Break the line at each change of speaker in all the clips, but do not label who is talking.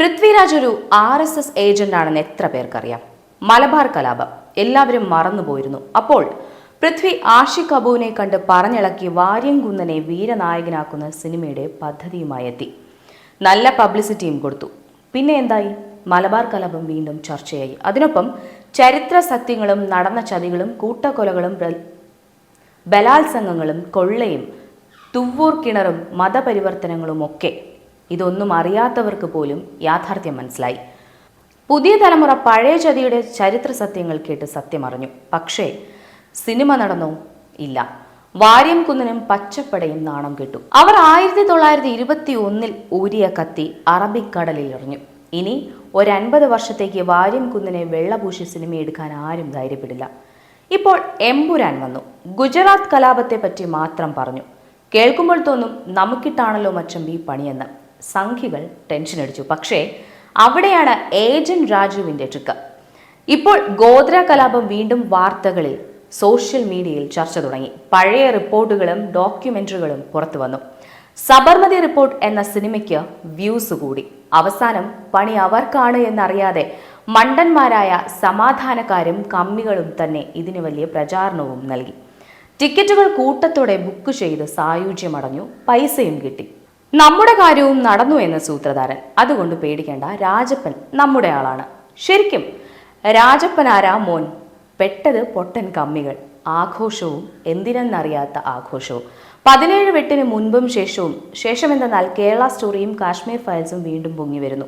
പൃഥ്വിരാജ് ഒരു R S S agent ആണെന്ന് എത്ര പേർക്കറിയാം? മലബാർ കലാപം. എല്ലാവരും മറന്നുപോയിരുന്നു. അപ്പോൾ പൃഥ്വി ആഷി അബുവിനെ കണ്ട് പറഞ്ഞിളക്കി വാര്യംകുന്നനെ വീരനായകനാക്കുന്ന സിനിമയുടെ പദ്ധതിയുമായി എത്തി. നല്ല പബ്ലിസിറ്റിയും കൊടുത്തു. പിന്നെ എന്തായി? മലബാർ കലാപം വീണ്ടും ചർച്ചയായി. അതിനൊപ്പം ചരിത്ര സത്യങ്ങളും നടന്ന ചതികളും കൂട്ടക്കൊലകളും ബലാത്സംഗങ്ങളും കൊള്ളയും തുവ്വൂർ കിണറും മതപരിവർത്തനങ്ങളും ഒക്കെ ഇതൊന്നും അറിയാത്തവർക്ക് പോലും യാഥാർത്ഥ്യം മനസ്സിലായി. പുതിയ തലമുറ പഴയ ചതിയുടെ ചരിത്ര സത്യങ്ങൾ കേട്ട് സത്യമറിഞ്ഞു. പക്ഷേ സിനിമ നടന്നോ ഇല്ല. വാര്യം കുന്നനും പച്ചപ്പടയും നാണം കെട്ടു. അവർ ആയിരത്തി തൊള്ളായിരത്തി ഇരുപത്തി ഒന്നിൽ ഊരിയ കത്തി അറബിക്കടലിൽ എറിഞ്ഞു. ഇനി ഒരൻപത് വർഷത്തേക്ക് വാര്യം കുന്നിനെ വെള്ളപൂശി സിനിമ എടുക്കാൻ ആരും ധൈര്യപ്പെടില്ല. ഇപ്പോൾ എമ്പുരാൻ വന്നു. ഗുജറാത്ത് കലാപത്തെ പറ്റി മാത്രം പറഞ്ഞു. കേൾക്കുമ്പോൾ തോന്നും നമുക്കിട്ടാണല്ലോ ഈ പണിയെന്ന്. സംഖ്യകൾ ടെൻഷൻ അടിച്ചു. പക്ഷേ അവിടെയാണ് ഏജന്റ് രാജുവിന്റെ ട്രിക്ക് ഇപ്പോൾ ഗോത്ര കലാപം വീണ്ടും വാർത്തകളിൽ സോഷ്യൽ മീഡിയയിൽ ചർച്ച തുടങ്ങി. പഴയ റിപ്പോർട്ടുകളും ഡോക്യുമെന്ററികളും പുറത്തു വന്നു. സബർമതി റിപ്പോർട്ട് എന്ന സിനിമയ്ക്ക് വ്യൂസ് കൂടി. അവസാനം പണി അവർക്കാണ് എന്നറിയാതെ മണ്ടന്മാരായ സമാധാനക്കാരും കമ്മികളും തന്നെ ഇതിന് വലിയ പ്രചാരണവും നൽകി. ടിക്കറ്റുകൾ കൂട്ടത്തോടെ ബുക്ക് ചെയ്ത് സായുജ്യമടഞ്ഞു. പൈസയും കിട്ടി. നമ്മുടെ കാര്യവും നടന്നു എന്ന സൂത്രധാരൻ. അതുകൊണ്ട് പേടിക്കേണ്ട രാജപ്പൻ നമ്മുടെ ആളാണ്. ശരിക്കും രാജപ്പൻ ആരാ മോൻ? പെട്ടത് പൊട്ടൻ കമ്മികൾ. ആഘോഷവും എന്തിനെന്നറിയാത്ത ആഘോഷവും. പതിനേഴ് വെട്ടിന് മുൻപും ശേഷവും ശേഷം എന്തെന്നാൽ കേരള സ്റ്റോറിയും കാശ്മീർ ഫയൽസും വീണ്ടും പൊങ്ങി വരുന്നു.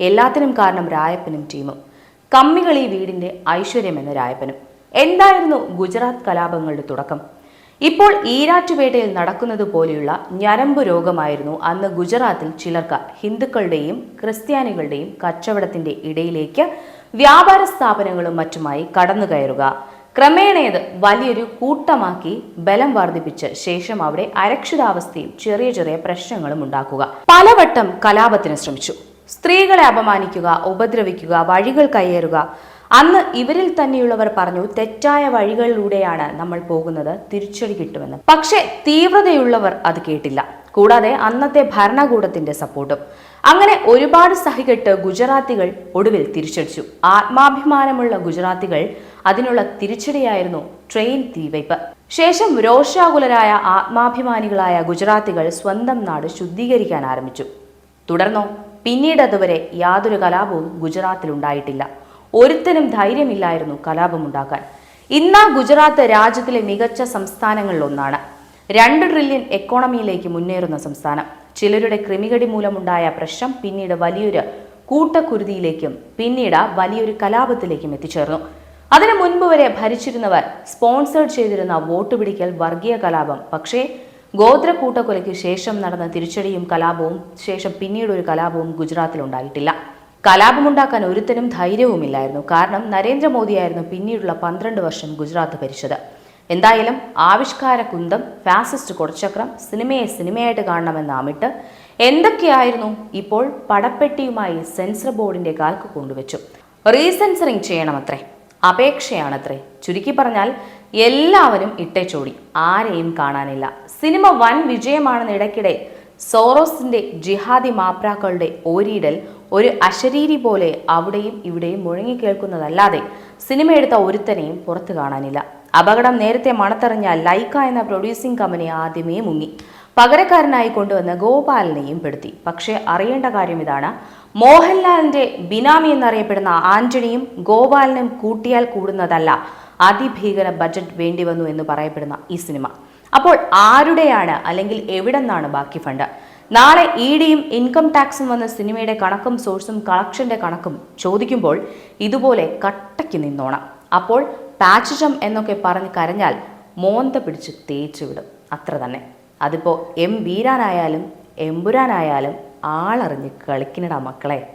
എല്ലാത്തിനും കാരണം രായപ്പനും ടീമും. കമ്മികൾ ഈ വീടിന്റെ ഐശ്വര്യമെന്ന രായപ്പനും. എന്തായിരുന്നു ഗുജറാത്ത് കലാപങ്ങളുടെ തുടക്കം? ഇപ്പോൾ ഈരാറ്റുപേട്ടയിൽ നടക്കുന്നത് പോലെയുള്ള ഞരമ്പ് രോഗമായിരുന്നു അന്ന് ഗുജറാത്തിൽ ചിലർക്ക് ഹിന്ദുക്കളുടെയും ക്രിസ്ത്യാനികളുടെയും കച്ചവടത്തിന്റെ ഇടയിലേക്ക് വ്യാപാര സ്ഥാപനങ്ങളും മറ്റുമായി കടന്നു കയറുക. ക്രമേണയത് വലിയൊരു കൂട്ടമാക്കി ബലം വർദ്ധിപ്പിച്ച് ശേഷം അവിടെ അരക്ഷിതാവസ്ഥയും ചെറിയ ചെറിയ പ്രശ്നങ്ങളും ഉണ്ടാക്കുക. പലവട്ടം കലാപത്തിന് ശ്രമിച്ചു. സ്ത്രീകളെ അപമാനിക്കുക ഉപദ്രവിക്കുക വഴികൾ കയ്യേറുക അന്ന് ഇവരിൽ തന്നെയുള്ളവർ പറഞ്ഞു തെറ്റായ വഴികളിലൂടെയാണ് നമ്മൾ പോകുന്നത് തിരിച്ചടി കിട്ടുമെന്ന്. പക്ഷേ തീവ്രതയുള്ളവർ അത് കേട്ടില്ല. കൂടാതെ അന്നത്തെ ഭരണകൂടത്തിന്റെ സപ്പോർട്ടും. അങ്ങനെ ഒരുപാട് സഹികെട്ട് ഗുജറാത്തികൾ ഒടുവിൽ തിരിച്ചടിച്ചു. ആത്മാഭിമാനമുള്ള ഗുജറാത്തികൾ അതിനുള്ള തിരിച്ചടിയായിരുന്നു ട്രെയിൻ തീവയ്പ്. ശേഷം രോഷാകുലരായ ആത്മാഭിമാനികളായ ഗുജറാത്തികൾ സ്വന്തം നാട് ശുദ്ധീകരിക്കാൻ ആരംഭിച്ചു. തുടർന്നോ പിന്നീട് അതുവരെ യാതൊരു കലാപവും ഗുജറാത്തിൽ ഉണ്ടായിട്ടില്ല. ഒരുത്തനും ധൈര്യമില്ലായിരുന്നു കലാപമുണ്ടാക്കാൻ. ഇന്ന് ഗുജറാത്ത് രാജ്യത്തിലെ മികച്ച സംസ്ഥാനങ്ങളിലൊന്നാണ്. രണ്ട് ട്രില്യൺ എക്കോണമിയിലേക്ക് മുന്നേറുന്ന സംസ്ഥാനം. ചിലരുടെ ക്രിമികടി മൂലമുണ്ടായ പ്രശ്നം പിന്നീട് വലിയൊരു കൂട്ടക്കുരുതിയിലേക്കും പിന്നീട് വലിയൊരു കലാപത്തിലേക്കും എത്തിച്ചേർന്നു. അതിനു മുൻപ് വരെ ഭരിച്ചിരുന്നവർ സ്പോൺസേഡ് ചെയ്തിരുന്ന വോട്ട് പിടിക്കൽ വർഗീയ കലാപം. പക്ഷേ ഗോത്ര കൂട്ടക്കൊലയ്ക്ക് ശേഷം നടന്ന തിരിച്ചടിയും കലാപവും ശേഷം പിന്നീട് ഒരു കലാപവും ഗുജറാത്തിൽ ഉണ്ടായിട്ടില്ല. കലാപമുണ്ടാക്കാൻ ഒരുത്തനും ധൈര്യവുമില്ലായിരുന്നു. കാരണം നരേന്ദ്രമോദിയായിരുന്നു പിന്നീടുള്ള പന്ത്രണ്ട് വർഷം ഗുജറാത്ത് ഭരിച്ചത്. എന്തായാലും ആവിഷ്കാര കുന്തം ഫാസിസ്റ്റ് കൊടച്ചക്രം സിനിമയെ സിനിമയായിട്ട് കാണണമെന്ന് അമിട്ട് എന്തൊക്കെയായിരുന്നു ഇപ്പോൾ പടപ്പെട്ടിയുമായി സെൻസർ ബോർഡിന്റെ കാൽക്ക് കൊണ്ടുവച്ചു. റീസെൻസറിങ് ചെയ്യണമത്രേ. അപേക്ഷയാണത്രേ. ചുരുക്കി പറഞ്ഞാൽ എല്ലാവരും ഇട്ടേച്ചോടി ആരെയും കാണാനില്ല. സിനിമ വൻ വിജയമാണെന്ന് ഇടയ്ക്കിടെ സോറോസിന്റെ ജിഹാദി മാപ്രാക്കളുടെ ഓരിയിടൽ ഒരു അശരീരി പോലെ അവിടെയും ഇവിടെയും മുഴങ്ങിക്കേൾക്കുന്നതല്ലാതെ സിനിമ എടുത്ത ഒരുത്തനെയും പുറത്തു കാണാനില്ല. അപകടം നേരത്തെ മണത്തറിഞ്ഞ ലൈക്ക എന്ന പ്രൊഡ്യൂസിംഗ് കമ്പനി ആദ്യമേ മുങ്ങി. പകരക്കാരനായി കൊണ്ടുവന്ന് ഗോപാലിനെയും പെടുത്തി. പക്ഷേ അറിയേണ്ട കാര്യം ഇതാണ്. മോഹൻലാലിന്റെ ബിനാമി എന്നറിയപ്പെടുന്ന ആന്റണിയും ഗോപാലിനും കൂട്ടിയാൽ കൂടുന്നതല്ല. അതിഭീകര ബജറ്റ് വേണ്ടി വന്നു എന്ന് പറയപ്പെടുന്ന ഈ സിനിമ. അപ്പോൾ ആരുടെയാണ് അല്ലെങ്കിൽ എവിടെ നിന്നാണ് ബാക്കി ഫണ്ട്? നാളെ ഇ ഡിയും ഇൻകം ടാക്സും വന്ന സിനിമയുടെ കണക്കും സോഴ്സും കളക്ഷന്റെ കണക്കും ചോദിക്കുമ്പോൾ ഇതുപോലെ കട്ടയ്ക്ക് നിന്നോണം. അപ്പോൾ പാച്ചിഷം എന്നൊക്കെ പറഞ്ഞ് കരഞ്ഞാൽ മോന്ത പിടിച്ച് തേച്ചു വിടും അത്ര തന്നെ. അതിപ്പോൾ എം വീരാനായാലും എമ്പുരാനായാലും ആളറിഞ്ഞ് കളിക്കണടാ മക്കളെ.